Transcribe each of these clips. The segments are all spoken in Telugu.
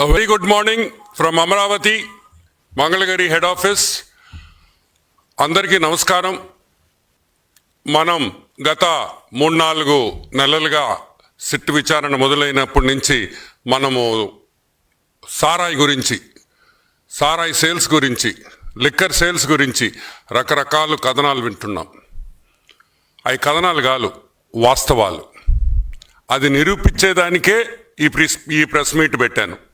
A very good morning from Amaravati Mangalagiri head office అందరికీ నమస్కారం. మనం గత మూడు నాలుగు నెలలుగా సిట్ విచారణ మొదలైనప్పటి నుంచి మనము సారాయి గురించి సారాయి సేల్స్ గురించి లిక్కర్ సేల్స్ గురించి రకరకాల కథనాలు వింటున్నాం. అవి కథనాలు కాదు వాస్తవాలు. అది నిరూపించేదానికే ఈ ప్రెస్ ఈ ప్రెస్ మీట్ పెట్టాను.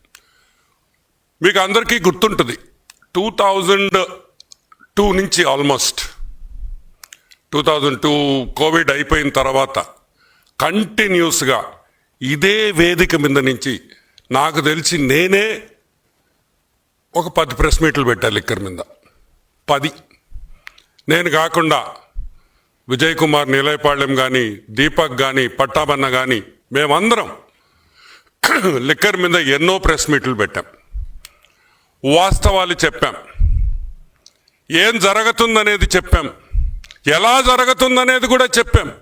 మీకు అందరికీ గుర్తుంటుంది. టూ థౌజండ్ టూ నుంచి almost. Two thousand two COVID అయిపోయిన తర్వాత కంటిన్యూస్గా ఇదే వేదిక మీద నుంచి నాకు తెలిసి నేనే ఒక పది ప్రెస్ మీట్లు పెట్టాను లిక్కర్ మీద. పది. నేను కాకుండా విజయ్ కుమార్ నిలయపాళ్యం కానీ దీపక్ కానీ పట్టాబన్న కానీ మేమందరం లిక్కర్ మీద ఎన్నో ప్రెస్ మీట్లు పెట్టాం. వాస్తవాలు చెప్పాం. ఏం జరుగుతుందనేది చెప్పాం. ఎలా జరుగుతుందనేది కూడా చెప్పాం.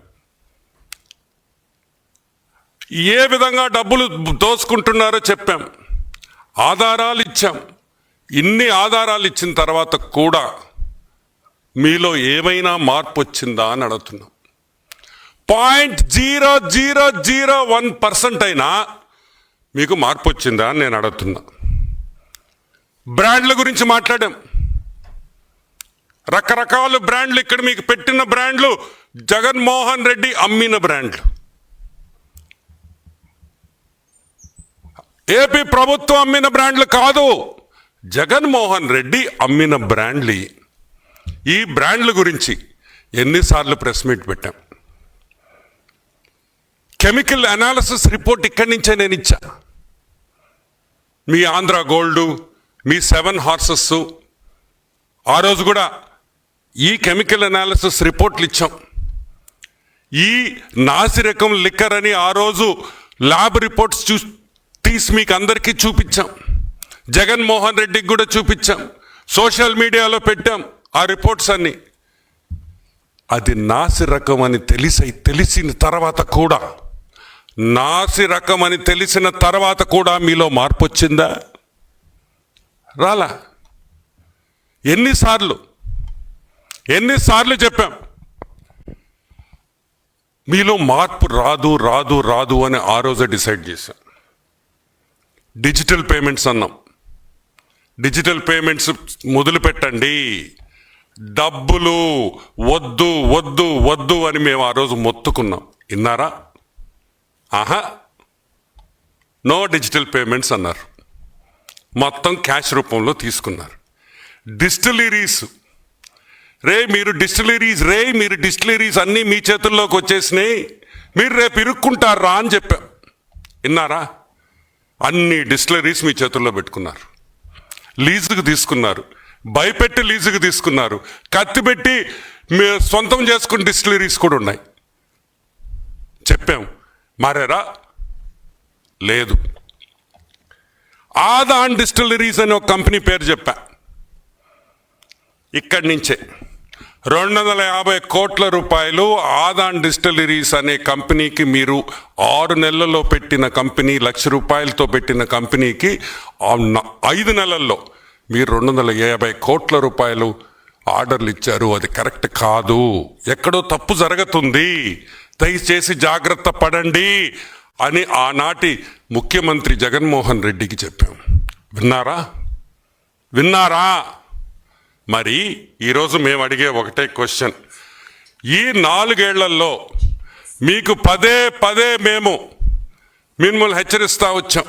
ఏ విధంగా డబ్బులు దోసుకుంటున్నారో చెప్పాం. ఆధారాలు ఇచ్చాం. ఇన్ని ఆధారాలు ఇచ్చిన తర్వాత కూడా మీలో ఏమైనా మార్పు వచ్చిందా అని అడుగుతున్నాం. Point zero zero zero one percent అయినా మీకు మార్పు వచ్చిందా అని నేను అడుగుతున్నా. బ్రాండ్ల గురించి మాట్లాడాం. రకరకాల బ్రాండ్లు ఇక్కడ మీకు పెట్టిన బ్రాండ్లు జగన్మోహన్ రెడ్డి అమ్మిన బ్రాండ్లు. ఏపీ ప్రభుత్వం అమ్మిన బ్రాండ్లు కాదు జగన్మోహన్ రెడ్డి అమ్మిన బ్రాండ్లు. ఈ బ్రాండ్ల గురించి ఎన్నిసార్లు ప్రెస్ మీట్ పెట్టాం. కెమికల్ అనాలిసిస్ రిపోర్ట్ ఇక్కడి నుంచే నేను ఇచ్చా. మీ ఆంధ్ర గోల్డు మీ సెవెన్ హార్సెస్. ఆ రోజు కూడా ఈ కెమికల్ అనాలిసిస్ రిపోర్ట్లు ఇచ్చాం. ఈ నాసిరకం లిక్కర్ అని ఆ రోజు ల్యాబ్ రిపోర్ట్స్ చూ తీసి మీకు అందరికీ చూపించాం. జగన్మోహన్ రెడ్డికి కూడా చూపించాం. సోషల్ మీడియాలో పెట్టాం ఆ రిపోర్ట్స్ అన్ని. అది నాసి రకం అని తెలిసి తెలిసిన తర్వాత కూడా నాసి రకం అని తెలిసిన తర్వాత కూడా మీలో మార్పు వచ్చిందా? రాలా. ఎన్నిసార్లు ఎన్నిసార్లు చెప్పాం. మీలో మార్పు రాదు రాదు రాదు అని ఆ రోజే డిసైడ్ చేశాం. డిజిటల్ పేమెంట్స్ అన్నాం. డిజిటల్ పేమెంట్స్ మొదలు పెట్టండి. డబ్బులు వద్దు వద్దు వద్దు అని మేము ఆ రోజు మొత్తుకున్నాం. విన్నారా? ఆహా. నో డిజిటల్ పేమెంట్స్ అన్నారు. మొత్తం క్యాష్ రూపంలో తీసుకున్నారు. డిస్టిలరీస్. రే మీరు డిస్టిలరీస్ రే మీరు డిస్టిలరీస్ అన్నీ మీ చేతుల్లోకి వచ్చేసినాయి. మీరు రేపు ఇరుక్కుంటారా అని చెప్పాం. విన్నారా? అన్ని డిస్టిలరీస్ మీ చేతుల్లో పెట్టుకున్నారు. లీజుకు తీసుకున్నారు. భయపెట్టి లీజుకు తీసుకున్నారు. కత్తి పెట్టి మీ సొంతం చేసుకున్న డిస్టిలరీస్ కూడా ఉన్నాయి. చెప్పాం. మారారా? లేదు. ఆదాన్ డిస్టిలరీస్ అనే ఒక కంపెనీ పేరు చెప్పా. ఇక్కడి నుంచే. రెండు వందల యాభై కోట్ల రూపాయలు ఆదాన్ డిస్టిలరీస్ అనే కంపెనీకి మీరు ఆరు నెలల్లో పెట్టిన కంపెనీ లక్ష రూపాయలతో పెట్టిన కంపెనీకి న- ఐదు నెలల్లో మీరు రెండు వందల యాభై కోట్ల రూపాయలు ఆర్డర్లు ఇచ్చారు. అది కరెక్ట్ కాదు. ఎక్కడో తప్పు జరుగుతుంది. దయచేసి జాగ్రత్త పడండి. అని ఆనాటి ముఖ్యమంత్రి జగన్మోహన్ రెడ్డికి చెప్పాం. విన్నారా? విన్నారా? మరి ఈరోజు మేము అడిగే ఒకటే క్వశ్చన్. ఈ నాలుగేళ్ళలో మీకు పదే పదే మేము మిమ్మల్ని హెచ్చరిస్తా వచ్చాం.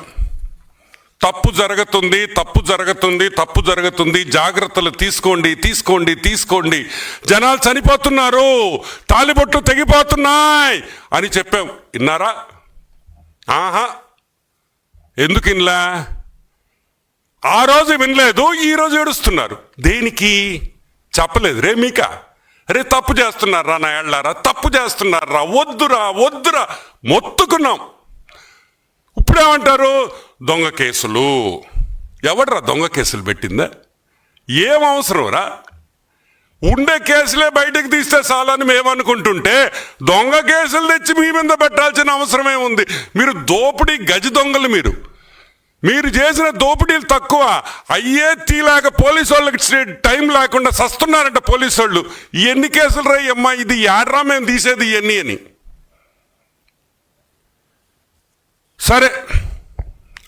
తప్పు జరుగుతుంది తప్పు జరుగుతుంది తప్పు జరుగుతుంది జాగ్రత్తలు తీసుకోండి తీసుకోండి తీసుకోండి. జనాలు చనిపోతున్నారు తాలిబొట్లు తెగిపోతున్నాయి అని చెప్పాం. విన్నారా? ఆహా. ఎందుకు ఇన్లా ఆ రోజు వినలేదు ఈరోజు ఏడుస్తున్నారు. దేనికి? చెప్పలేదు. రే మీక. రే తప్పు చేస్తున్నారా నా ఏళ్ళారా? తప్పు చేస్తున్నారా? వద్దురా వద్దురా. మొత్తుకున్నాం. ఇప్పుడేమంటారు? దొంగ కేసులు. ఎవడరా దొంగ కేసులు పెట్టిందా? ఏం అవసరం రా? ఉండే కేసులే బయటకు తీస్తే చాలని మేము అనుకుంటుంటే దొంగ కేసులు తెచ్చి మీ మీద పెట్టాల్సిన అవసరమే ఉంది. మీరు దోపిడీ గజ దొంగలు మీరు. మీరు చేసిన దోపిడీలు తక్కువ. అయ్యే తీలాక పోలీసు వాళ్ళకి టైం లేకుండా సస్తున్నారంట పోలీసు వాళ్ళు. ఎన్ని కేసులు రయ్యమ్మా ఇది యాడ్రా మేము తీసేది ఇవన్నీ అని. సరే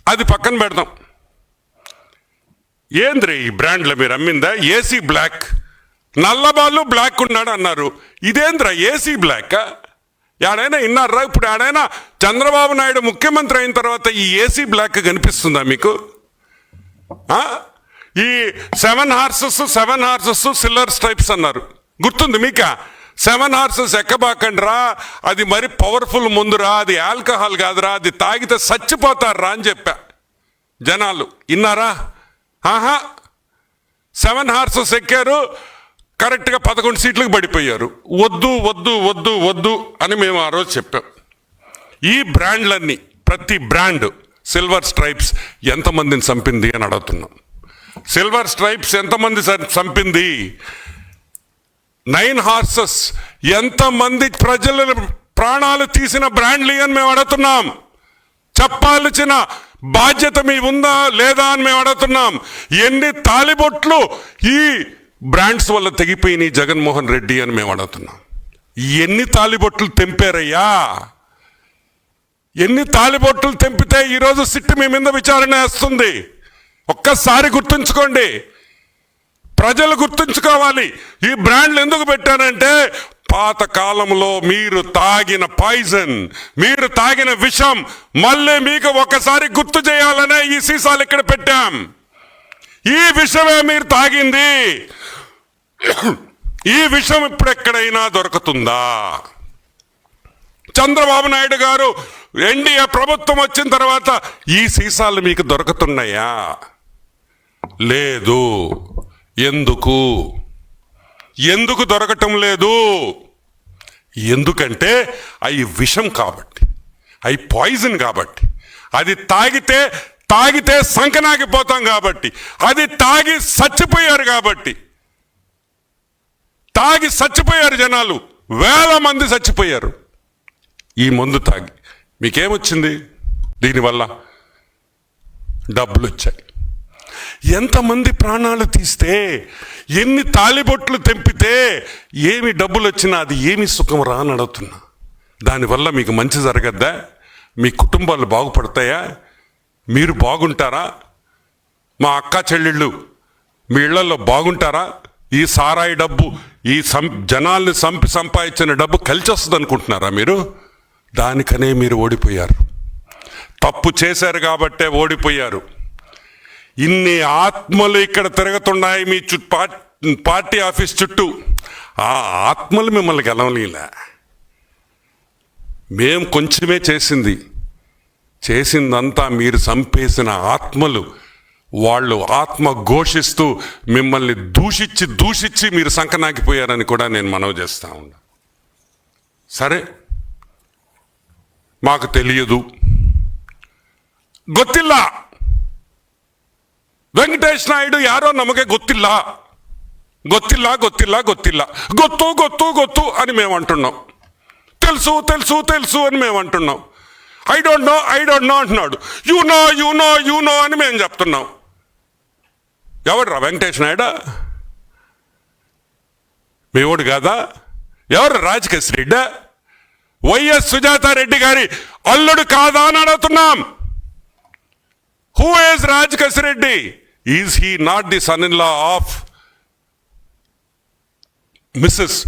అది పక్కన పెడదాం. ఏంద్రీ ఈ బ్రాండ్లో మీరు అమ్మిందా? AC black. నల్లబాలు బ్లాక్ ఉన్నాడు అన్నారు. ఇదేంద్ర ఏసీ బ్లాక్ ఆడైనా ఇన్నారా ఇప్పుడు ఆడైనా చంద్రబాబు నాయుడు ముఖ్యమంత్రి అయిన తర్వాత ఈ ఏసీ బ్లాక్ కనిపిస్తుందా మీకు? ఈ Seven Horses Seven Horses Silver Stripes అన్నారు. గుర్తుంది మీక? సెవెన్ హార్సెస్ ఎక్కబాకండ్రా? అది మరి పవర్ఫుల్ ముందురా? అది ఆల్కహాల్ కాదురా? అది తాగితే చచ్చిపోతారా అని చెప్పా. జనాలు ఇన్నారా? ఆహా! సెవెన్ హార్సెస్ ఎక్కారు. కరెక్ట్గా పదకొండు సీట్లకు పడిపోయారు. వద్దు వద్దు వద్దు వద్దు అని మేము ఆ రోజు చెప్పాం. ఈ బ్రాండ్లన్నీ ప్రతి బ్రాండ్ సిల్వర్ స్ట్రైప్స్ ఎంతమందిని చంపింది అని అడుగుతున్నాం. సిల్వర్ స్ట్రైప్స్ ఎంతమంది చంపింది? Nine Horses. ఎంతమంది ప్రజల ప్రాణాలు తీసిన బ్రాండ్లు అని మేము అడుగుతున్నాం. చెప్పాల్సిన బాధ్యత మీ ఉందా లేదా అని మేము అడుగుతున్నాం. ఎన్ని తాలిబొట్లు ఈ బ్రాండ్స్ వల్ల తెగిపోయినాయి జగన్మోహన్ రెడ్డి అని మేము అడుగుతున్నాం. ఎన్ని తాలిబొట్లు తెంపారయ్యా? ఎన్ని తాలిబొట్లు తెంపితే ఈరోజు సిట్టు మీ మీద విచారణ వేస్తుంది? ఒక్కసారి గుర్తుంచుకోండి. ప్రజలు గుర్తుంచుకోవాలి. ఈ బ్రాండ్లు ఎందుకు పెట్టానంటే పాత కాలంలో మీరు తాగిన పాయిజన్ మీరు తాగిన విషం మళ్ళీ మీకు ఒకసారి గుర్తు చేయాలనే ఈ సీసాలు ఇక్కడ పెట్టాం. ఈ విషమే మీరు తాగింది. ఈ విషం ఇప్పుడు ఎక్కడైనా దొరుకుతుందా? చంద్రబాబు నాయుడు గారు ఎన్డీఏ ప్రభుత్వం వచ్చిన తర్వాత ఈ సీసాలు మీకు దొరుకుతున్నాయా? లేదు. ఎందుకు? ఎందుకు దొరకటం లేదు? ఎందుకంటే అవి విషం కాబట్టి అవి పాయిజన్ కాబట్టి. అది తాగితే తాగితే సంకనాగిపోతాం కాబట్టి అది తాగి చచ్చిపోయారు కాబట్టి తాగి చచ్చిపోయారు జనాలు వేల మంది చచ్చిపోయారు. ఈ మందు తాగి మీకేమొచ్చింది? దీనివల్ల డబ్బులు వచ్చాయి ఎంతమంది ప్రాణాలు తీస్తే ఎన్ని తాలిబొట్లు తెంపితే ఏమి డబ్బులు వచ్చినా అది ఏమి సుఖం రానడుతున్నా. దానివల్ల మీకు మంచి జరగద్దా? మీ కుటుంబాలు బాగుపడతాయా? మీరు బాగుంటారా? మా అక్క చెల్లెళ్ళు మీ ఇళ్ళలో బాగుంటారా? ఈ సారాయి డబ్బు ఈ సం జనాల్ని సంపి సంపాదించిన డబ్బు కలిసి వస్తుంది అనుకుంటున్నారా మీరు? దానికనే మీరు ఓడిపోయారు. తప్పు చేశారు కాబట్టే ఓడిపోయారు. ఇన్ని ఆత్మలు ఇక్కడ తిరుగుతున్నాయి మీ చు పార్టీ ఆఫీస్ చుట్టూ. ఆ ఆత్మలు మిమ్మల్ని గెలవలేలా మేం కొంచెమే చేసింది. చేసిందంతా మీరు చంపేసిన ఆత్మలు వాళ్ళు ఆత్మ ఘోషిస్తూ మిమ్మల్ని దూషించి దూషించి మీరు సంకనాకిపోయారని కూడా నేను మనవి చేస్తా ఉన్నా సరే మాకు తెలియదు ಗೊತ್ತಿಲ್ಲ ವೆಂಕಟೇಶ್ ನಾಯ್ಡು ಯಾರೋ ನಮಗೆ ಗೊತ್ತಿಲ್ಲ ಗೊತ್ತಿಲ್ಲ ಗೊತ್ತಿಲ್ಲ ಗೊತ್ತಿಲ್ಲ ಗೊತ್ತು ಗೊತ್ತು ಗೊತ್ತು అని మేము అంటున్నాం తెలుసు తెలుసు తెలుసు అని మేము అంటున్నాం I don't know I don't know అంటున్నాడు. You know you know you know అని మేము చెప్తున్నాం. ఎవడ్రా వెంకటేష్ నాయుడు? మీ కాదా? ఎవరు రాజకేశ్ రెడ్డా? వైఎస్ సుజాతారెడ్డి గారి అల్లుడు కాదా అని అడుగుతున్నాం. Who is Raj Kasireddy is he not the son in law of missus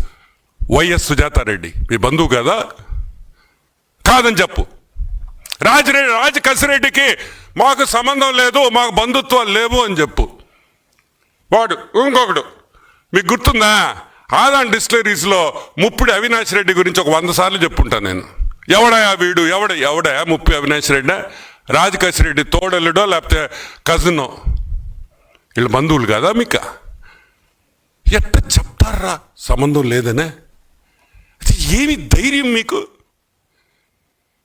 Y S Sujatha Reddy? మీ బంధువు కదా? కాదని చెప్పు. రాజరెడ్డి రాజ కసిరెడ్డికి మాకు సంబంధం లేదు మాకు బంధుత్వాలు లేవు అని చెప్పు. వాడు ఇంకొకడు మీకు గుర్తుందా? ఆదాన్ డిస్టిలరీస్లో ముప్పుడు అవినాష్ రెడ్డి గురించి ఒక వంద సార్లు చెప్పుంటాను నేను. ఎవడయా వీడు? ఎవడ ఎవడయా ముప్పి అవినాష్ రెడ్డి? రాజకేశ్ రెడ్డి తోడలుడో లేకపోతే కజినో? వీళ్ళు బంధువులు కదా మీకు? ఎట్ట చెప్తారా సంబంధం లేదనే? అది ఏమి ధైర్యం మీకు?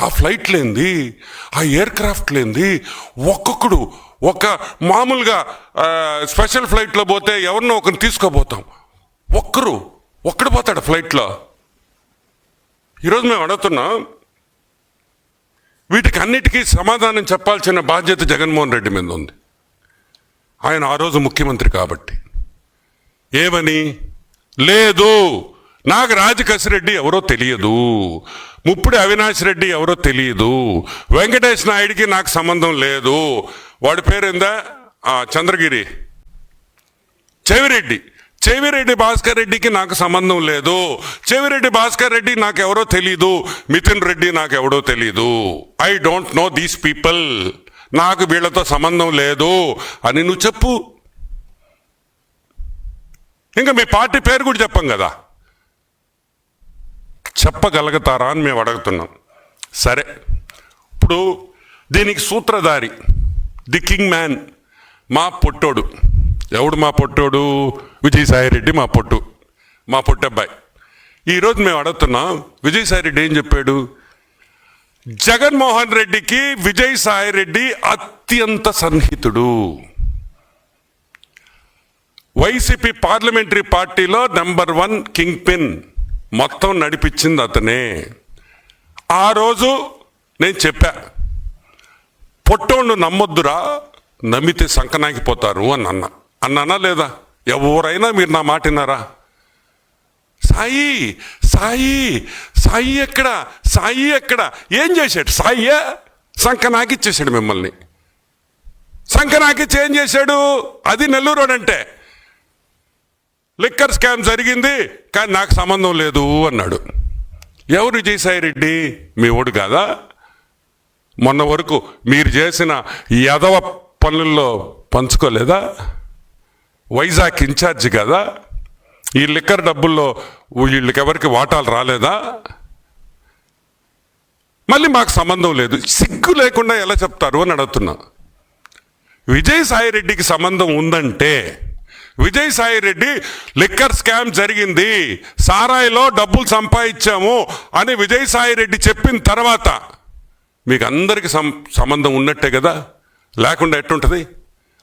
ఆ ఫ్లైట్ లేంది ఆ ఎయిర్ క్రాఫ్ట్ ఒక్కొక్కడు ఒక మామూలుగా స్పెషల్ ఫ్లైట్లో పోతే ఎవరినో ఒకరిని తీసుకోపోతాం. ఒక్కరు ఒక్కడు పోతాడు ఫ్లైట్లో. ఈరోజు మేము అడుగుతున్నాం వీటికి అన్నిటికీ సమాధానం చెప్పాల్సిన బాధ్యత జగన్మోహన్ రెడ్డి మీద ఉంది. ఆయన ఆ రోజు ముఖ్యమంత్రి కాబట్టి. ఏమని? లేదు. నాకు రాజకసిరెడ్డి ఎవరో తెలియదు. ముప్పుడు అవినాష్ రెడ్డి ఎవరో తెలియదు. వెంకటేష్ నాయుడికి నాకు సంబంధం లేదు. వాడి పేరు ఆ, చంద్రగిరి. చెవిరెడ్డి. చెవిరెడ్డి భాస్కర్ రెడ్డికి నాకు సంబంధం లేదు. చెవిరెడ్డి భాస్కర్ రెడ్డి నాకు ఎవరో తెలీదు. మిథున్ రెడ్డి నాకు ఎవడో తెలీదు. I don't know these people. నాకు వీళ్ళతో సంబంధం లేదు అని నువ్వు చెప్పు. ఇంకా మీ పార్టీ పేరు కూడా చెప్పం కదా. చెప్పగలుగుతారా అని మేము అడుగుతున్నాం. సరే. ఇప్పుడు దీనికి సూత్రధారి ది కింగ్ మ్యాన్ మా పొట్టోడు. ఎవడు మా పొట్టోడు? విజయసాయిరెడ్డి మా పొట్టు మా పొట్టబ్బాయి. ఈరోజు మేము అడుగుతున్నాం విజయసాయిరెడ్డి ఏం చెప్పాడు? జగన్మోహన్ రెడ్డికి విజయసాయిరెడ్డి అత్యంత సన్నిహితుడు. వైసీపీ పార్లమెంటరీ పార్టీలో నెంబర్ వన్ కింగ్ పిన్. మొత్తం నడిపించింది అతనే. ఆ రోజు నేను చెప్పా పొట్టోళ్ళు నమ్మొద్దురా నమ్మితే సంకనాకిపోతారు అని అన్న. అన్నానా లేదా? ఎవరైనా మీరు నా మాటినారా సాయి సాయి సాయి ఎక్కడ? సాయి ఎక్కడ? ఏం చేశాడు? సాయి? సంకనాకిచ్చేసాడు మిమ్మల్ని. సంకనాకిచ్చి ఏం చేశాడు? అది నెల్లూరు అంటే. లిక్కర్ స్కామ్ జరిగింది కానీ నాకు సంబంధం లేదు అన్నాడు. ఎవరు విజయసాయి రెడ్డి? మీ ఓడు కాదా? మొన్న వరకు మీరు చేసిన యదవ పనుల్లో పంచుకోలేదా? వైజాగ్ ఇన్ఛార్జ్ కదా? ఈ లిక్కర్ డబ్బుల్లో వీళ్ళకి ఎవరికి వాటాలు రాలేదా? మళ్ళీ మాకు సంబంధం లేదు. సిగ్గు లేకుండా ఎలా చెప్తారు అని అడుగుతున్నా. విజయసాయిరెడ్డికి సంబంధం ఉందంటే విజయసాయి రెడ్డి లిక్కర్ స్కామ్ జరిగింది. సారాయిలో డబ్బులు సంపాదించాము అని విజయసాయి రెడ్డి చెప్పిన తర్వాత మీకు అందరికి సం సంబంధం ఉన్నట్టే కదా? లేకుండా ఎట్టుంటుంది?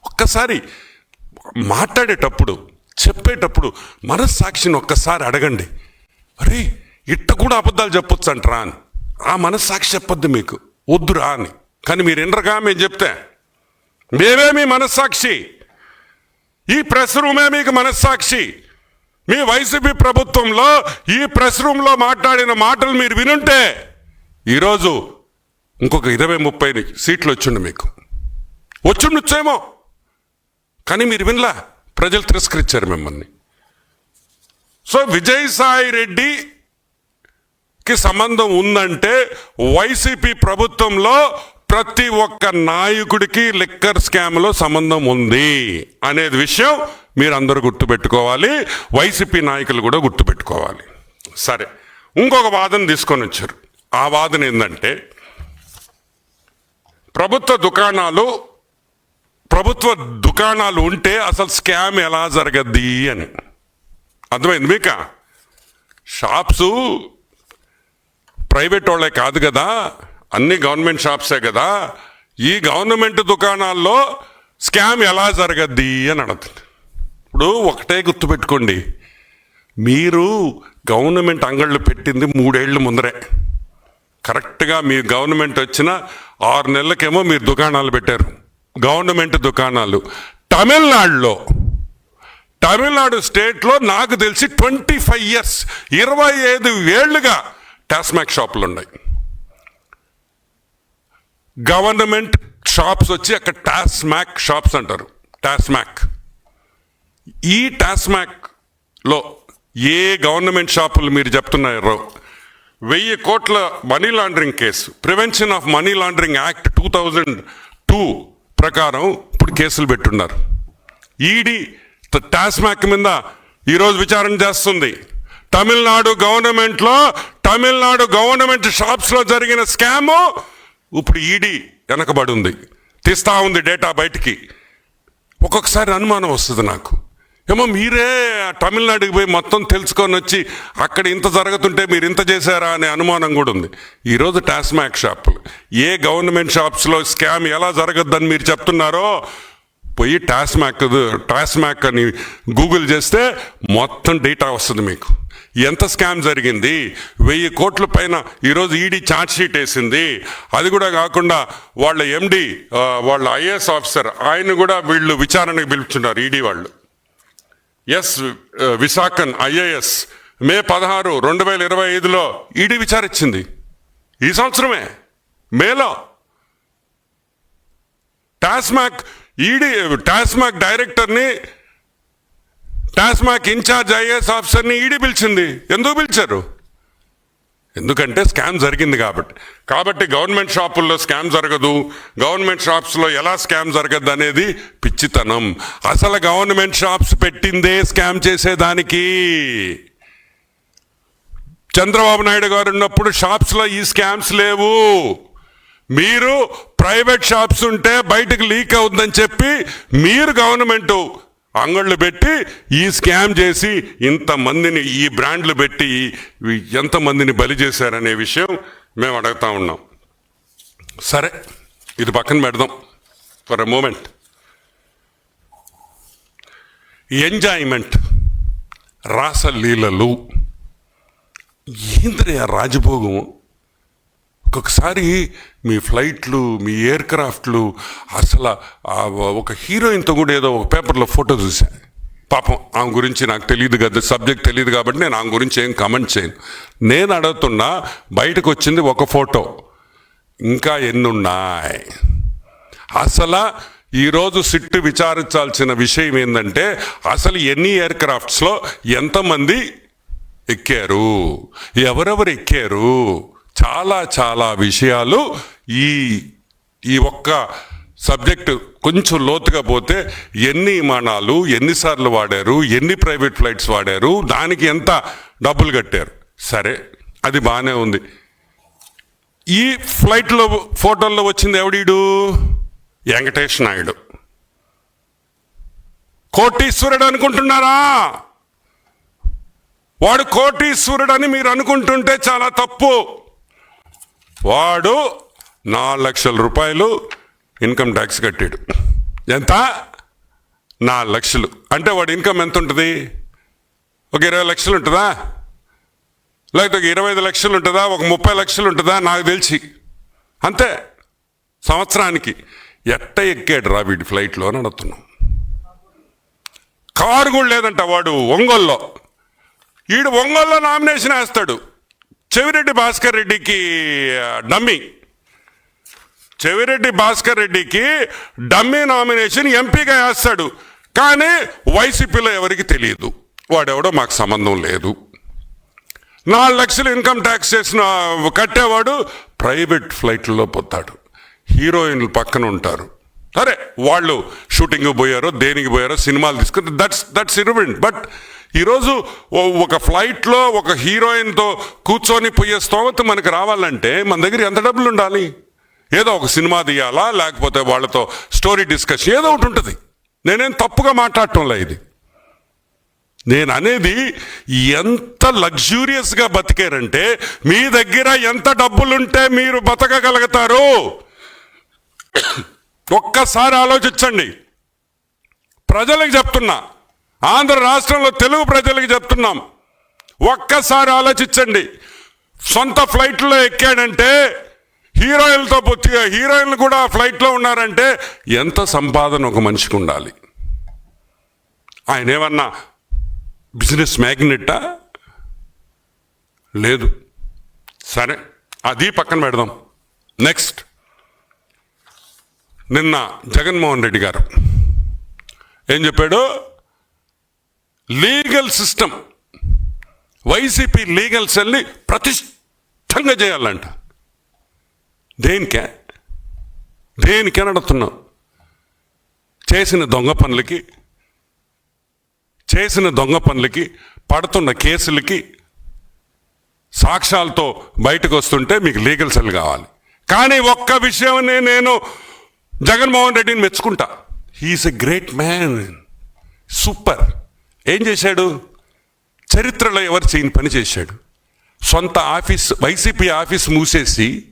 ఒక్కసారి మాట్లాడేటప్పుడు చెప్పేటప్పుడు మనస్సాక్షిని ఒక్కసారి అడగండి. అరే ఇట్ట కూడా అబద్ధాలు చెప్పొచ్చు అంటరా అని. ఆ మనస్సాక్షి చెప్పొద్దు మీకు. వద్దురా అని. కానీ మీరు ఎండరగా మేము చెప్తే. మేమే మీ మనస్సాక్షి. ఈ ప్రెస్ రూమే మీకు మనస్సాక్షి. మీ వైసీపీ ప్రభుత్వంలో ఈ ప్రెస్ రూమ్లో మాట్లాడిన మాటలు మీరు వినుంటే ఈరోజు ఇంకొక ఇరవై ముప్పై సీట్లు వచ్చిండు మీకు. వచ్చిండొచ్చేమో. కానీ మీరు వినలా? ప్రజలు తిరస్కరించారు మిమ్మల్ని. సో విజయసాయి రెడ్డికి సంబంధం ఉందంటే వైసీపీ ప్రభుత్వంలో ప్రతి ఒక్క నాయకుడికి లిక్కర్ స్కామ్లో సంబంధం ఉంది అనేది విషయం మీరు అందరూ గుర్తుపెట్టుకోవాలి. వైసీపీ నాయకులు కూడా గుర్తుపెట్టుకోవాలి. సరే ఇంకొక వాదన తీసుకొని వచ్చారు. ఆ వాదన ఏంటంటే ప్రభుత్వ దుకాణాలు ప్రభుత్వ దుకాణాలు ఉంటే అసలు స్కామ్ ఎలా జరగద్ది అని. అర్థమైంది మీక? షాప్స్ ప్రైవేట్ వాళ్ళే కాదు కదా. అన్ని గవర్నమెంట్ షాప్సే కదా ఈ గవర్నమెంట్ దుకాణాల్లో స్కామ్ ఎలా జరగద్ది అని అడుగుతుంది. ఇప్పుడు ఒకటే గుర్తుపెట్టుకోండి మీరు గవర్నమెంట్ అంగళ్ళు పెట్టింది మూడేళ్ళ ముందరే. కరెక్ట్గా మీ గవర్నమెంట్ వచ్చిన ఆరు నెలలకేమో మీరు దుకాణాలు పెట్టారు. గవర్నమెంట్ దుకాణాలు. తమిళనాడులో తమిళనాడు స్టేట్లో నాకు తెలిసి ట్వంటీ ఫైవ్ ఇయర్స్ ఇరవై ఐదు ఏళ్ళుగా టాస్మాక్ షాపులు ఉన్నాయి గవర్నమెంట్ షాప్స్ వచ్చి అక్కడ టాస్మాక్ షాప్స్ అంటారు. టాస్మాక్. ఈ టాస్మాక్లో ఏ గవర్నమెంట్ షాపులు మీరు చెప్తున్నారో వెయ్యి కోట్ల money laundering case prevention of money laundering act two thousand two ప్రకారం ఇప్పుడు కేసులు పెట్టున్నారు. ఈడీ టాస్మాక్ మీద ఈరోజు విచారణ చేస్తుంది. తమిళనాడు గవర్నమెంట్లో తమిళనాడు గవర్నమెంట్ షాప్స్లో జరిగిన స్కాము ఇప్పుడు ఈడీ వెనకబడి ఉంది తీస్తా ఉంది డేటా బయటికి. ఒక్కొక్కసారి అనుమానం వస్తుంది నాకు. ఏమో మీరే తమిళనాడుకి పోయి మొత్తం తెలుసుకొని వచ్చి అక్కడ ఇంత జరుగుతుంటే మీరు ఇంత చేశారా అనే అనుమానం కూడా ఉంది. ఈరోజు టాస్మాక్ షాపులు. ఏ గవర్నమెంట్ షాప్స్లో స్కామ్ ఎలా జరగద్దని మీరు చెప్తున్నారో పోయి టాస్మాక్ టాస్మాక్ అని గూగుల్ చేస్తే మొత్తం డేటా వస్తుంది మీకు. ఎంత స్కామ్ జరిగింది? వెయ్యి కోట్ల పైన ఈరోజు ఈడీ ఛార్జ్ షీట్ వేసింది. అది కూడా కాకుండా వాళ్ళ ఎండి వాళ్ళ ఐఏఎస్ ఆఫీసర్ ఆయన కూడా వీళ్ళు విచారణకు పిలుపుతున్నారు ఈడీ వాళ్ళు. ఎస్ విశాఖన్ ఐఏఎస్ మే పదహారు రెండు వేల ఇరవై ఐదులో ఈడీ విచారించింది. ఈ సంవత్సరమే మేలో. టాస్మాక్ ఈడీ టాస్మాక్ డైరెక్టర్ని టాస్మాక్ ఇన్ఛార్జ్ ఐఏఎస్ ఆఫీసర్ని ఈడీ పిలిచింది. ఎందుకు పిలిచారు? ఎందుకంటే స్కామ్ జరిగింది కాబట్టి. కాబట్టి గవర్నమెంట్ షాపుల్లో స్కామ్ జరగదు. గవర్నమెంట్ షాప్స్లో ఎలా స్కామ్ జరగదు అనేది పిచ్చితనం. అసలు గవర్నమెంట్ షాప్స్ పెట్టిందే స్కామ్ చేసేదానికి. చంద్రబాబు నాయుడు గారు ఉన్నప్పుడు షాప్స్లో ఈ స్కామ్స్ లేవు. మీరు ప్రైవేట్ షాప్స్ ఉంటే బయటకు లీక్ అవుతుందని చెప్పి మీరు గవర్నమెంటు అంగళ్ళు పెట్టి ఈ స్కామ్ చేసి ఇంతమందిని ఈ బ్రాండ్లు పెట్టి ఎంతమందిని బలి చేశారనే విషయం మేము అడుగుతా ఉన్నాం. సరే ఇది పక్కన పెడదాం ఫర్ ఎ మూమెంట్. ఎంజాయ్మెంట్ రాసలీలలు ఏంద్రే రాజభోగం ఒక్కొక్కసారి మీ ఫ్లైట్లు మీ ఎయిర్ క్రాఫ్ట్లు అసలు ఒక హీరోయిన్తో కూడా ఏదో ఒక పేపర్లో ఫోటో చూశాను పాపం ఆమె గురించి నాకు తెలియదు కదా సబ్జెక్ట్ తెలియదు కాబట్టి నేను ఆమె గురించి ఏం కమెంట్ చేయను. నేను అడుగుతున్నా బయటకు వచ్చింది ఒక ఫోటో. ఇంకా ఎన్నున్నాయి? అసలు ఈరోజు సిట్టు విచారించాల్సిన విషయం ఏంటంటే అసలు ఎన్ని ఎయిర్ క్రాఫ్ట్స్లో ఎంతమంది ఎక్కారు? ఎవరెవరు ఎక్కారు? చాలా చాలా విషయాలు ఈ ఈ ఒక్క సబ్జెక్టు కొంచెం లోతుగా పోతే ఎన్ని విమానాలు ఎన్నిసార్లు వాడారు ఎన్ని ప్రైవేట్ ఫ్లైట్స్ వాడారు దానికి ఎంత డబ్బులు కట్టారు? సరే అది బాగానే ఉంది. ఈ ఫ్లైట్లో ఫోటోల్లో వచ్చింది ఎవడీడు వెంకటేష్ నాయుడు. కోటీశ్వరుడు అనుకుంటున్నారా? వాడు కోటీశ్వరుడు అని మీరు అనుకుంటుంటే చాలా తప్పు. వాడు నాలుగు లక్షల రూపాయలు ఇన్కమ్ ట్యాక్స్ కట్టాడు. ఎంత? నాలుగు లక్షలు. అంటే వాడి ఇన్కమ్ ఎంత ఉంటుంది ఒక ఇరవై లక్షలు ఉంటుందా? లేకపోతే ఒక ఇరవై ఐదు లక్షలు ఉంటుందా? ఒక ముప్పై లక్షలు ఉంటుందా? నాకు తెలిసి. అంతే. సంవత్సరానికి ఎట్ట ఎక్కాడు రా వీడి ఫ్లైట్లో అని అడుగుతున్నాం. కారు కూడా లేదంట వాడు ఒంగోల్లో. ఈడు ఒంగోల్లో నామినేషన్ వేస్తాడు. చెవిరెడ్డి భాస్కర్ రెడ్డికి డమ్మి డమ్మీ. చెవిరెడ్డి భాస్కర్ రెడ్డికి డమ్మీ నామినేషన్ ఎంపీగా వేస్తాడు. కానీ వైసీపీలో ఎవరికి తెలియదు. వాడెవడో మాకు సంబంధం లేదు. నాలుగు లక్షలు ఇన్కమ్ ట్యాక్స్ చేసిన కట్టేవాడు ప్రైవేట్ ఫ్లైట్లలో పోతాడు. హీరోయిన్లు పక్కన ఉంటారు. సరే వాళ్ళు షూటింగ్ పోయారో దేనికి పోయారో సినిమాలు తీసుకుని దట్స్ దట్స్ ఇరవెంట్ బట్ ఈరోజు ఒక ఫ్లైట్లో ఒక హీరోయిన్తో కూర్చొని పోయే స్తోమత మనకు రావాలంటే మన దగ్గర ఎంత డబ్బులు ఉండాలి? ఏదో ఒక సినిమా తీయాలా లేకపోతే వాళ్ళతో స్టోరీ డిస్కషన్ ఏదో ఒకటి ఉంటుంది. నేనేం తప్పుగా మాట్లాడటంలే ఇది. నేను అనేది ఎంత లగ్జూరియస్గా బతికారంటే మీ దగ్గర ఎంత డబ్బులుంటే మీరు బతకగలుగుతారు. ఒక్కసారి ఆలోచించండి. ప్రజలకు చెప్తున్నా ఆంధ్ర రాష్ట్రంలో తెలుగు ప్రజలకు చెప్తున్నాం. ఒక్కసారి ఆలోచించండి. సొంత ఫ్లైట్లో ఎక్కాడంటే హీరోయిన్లతో పొత్తి- హీరోయిన్లు కూడా ఫ్లైట్లో ఉన్నారంటే ఎంత సంపాదన ఒక మనిషికి ఉండాలి? ఆయన ఏమన్నా బిజినెస్ మ్యాగ్నెట్టా లేదు. సరే అది పక్కన పెడదాం. నెక్స్ట్. నిన్న జగన్మోహన్ రెడ్డి గారు ఏం చెప్పాడు? లీగల్ సిస్టమ్ వైసీపీ లీగల్ సెల్ని ప్రతిష్టంగా చేయాలంట. దేనికే? దేనికే నడుతున్నాం చేసిన దొంగ పనులకి చేసిన దొంగ పనులకి పడుతున్న కేసులకి సాక్ష్యాలతో బయటకు వస్తుంటే మీకు లీగల్ సెల్ కావాలి. కానీ ఒక్క విషయమనే నేను జగన్మోహన్ రెడ్డిని మెచ్చుకుంటా. He is a great man super ఏం చేశాడు? చరిత్రలో ఎవరు చేయని పని చేశాడు? సొంత ఆఫీస్ వైసీపీ ఆఫీస్ మూసేసి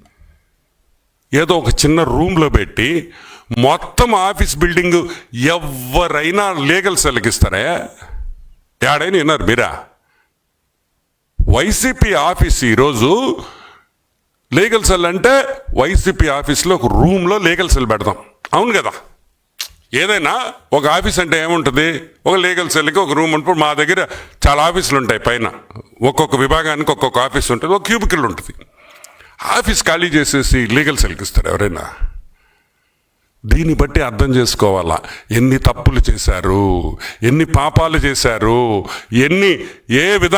ఏదో ఒక చిన్న రూమ్లో పెట్టి మొత్తం ఆఫీస్ బిల్డింగ్ ఎవరైనా లీగల్ సెలకిస్తారే ఏడైనా విన్నారు మీరా? వైసీపీ ఆఫీస్ ఈరోజు లీగల్ సెల్ అంటే వైసీపీ ఆఫీస్లో ఒక రూమ్లో లీగల్ సెల్ పెడదాం అవును కదా? ఏదైనా ఒక ఆఫీస్ అంటే ఏముంటుంది? ఒక లీగల్ సెల్కి ఒక రూమ్ ఉంటుంది. మా దగ్గర చాలా ఆఫీసులు ఉంటాయి పైన. ఒక్కొక్క విభాగానికి ఒక్కొక్క ఆఫీస్ ఉంటుంది. ఒక క్యూబికల్ ఉంటుంది. ఆఫీస్ ఖాళీ చేసేసి లీగల్ సెల్కి ఇస్తారు ఎవరైనా. దీన్ని బట్టి అర్థం చేసుకోవాలా. ఎన్ని తప్పులు చేశారు? ఎన్ని పాపాలు చేశారు? ఎన్ని ఏ విధంగా